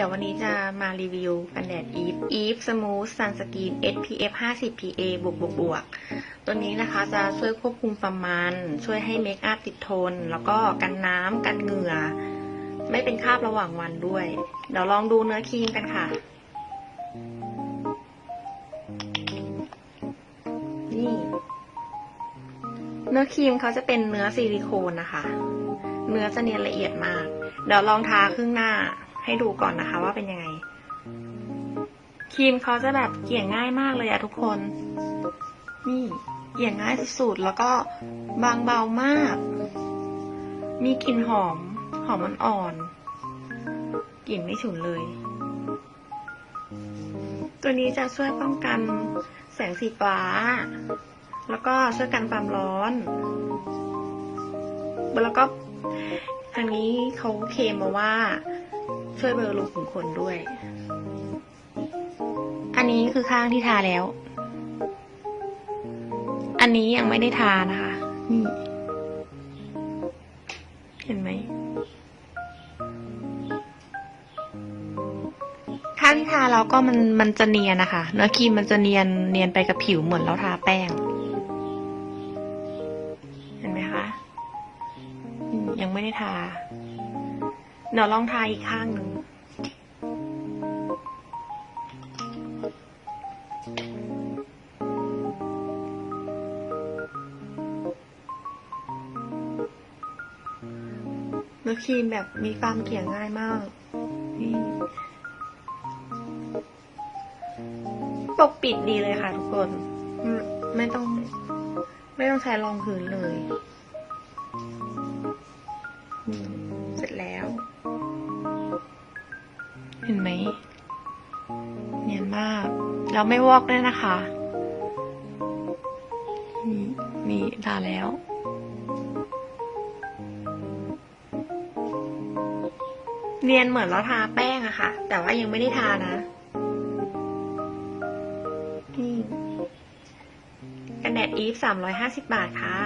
ดี๋ยววันนี้จะมารีวิวกันแดด Eve Eve Smooth Sunscreen SPF 50 PA บวกบวกบวกตัวนี้นะคะจะช่วยควบคุมความมัน ช่วยให้เมคอัพติดทน แล้วก็กันน้ำกันเหงื่อ ไม่เป็นคราบระหว่างวันด้วย เดี๋ยวลองดูเนื้อครีมกันค่ะ นี่ เนื้อครีมเขาจะเป็นเนื้อซิลิโคนนะคะ เนื้อจะเนียนละเอียดมาก เดี๋ยวลองทาครึ่งหน้า ให้ดูก่อนนะคะว่าเป็นยังไง ครีมเขาจะแบบเกี่ยง่ายมากเลยอะทุกคน นี่เกี่ยง่ายสุดๆแล้วก็บางเบามาก มีกลิ่นหอม หอมอ่อนๆกลิ่นไม่ฉุนเลย ตัวนี้จะช่วยป้องกันแสงสีฟ้า แล้วก็ช่วยกันความร้อน แล้วก็ทางนี้เขาเคลมมาว่า ช่วยเบลอรูขุมขนด้วย อันนี้คือข้างที่ทาแล้ว อันนี้ยังไม่ได้ทานะคะนี่เห็นไหมข้างที่ทาแล้วก็มันมันจะเนียนนะคะเนื้อครีมมันจะเนียนเนียนไปกับผิวเหมือนเราทาแป้งเห็นไหมคะอืมยังไม่ได้ทาเดี๋ยวลองทาอีกข้างหนึ่ง เนื้อครีมแบบมีความเกลี่ยง่ายมากนี่ปกปิดดีเลยค่ะทุกคน ไม่ไม่ต้อง ไม่ต้องใช้รองพื้นเลยอืมเสร็จแล้ว เห็นไหม เนียนมากเราไม่วอกด้วยนะคะ นี่นี่ทาแล้ว เนียนเหมือนเราทาแป้งอะค่ะ แต่ว่ายังไม่ได้ทานะนี่กันแดดอีฟสามร้อยห้าสิบบาทค่ะ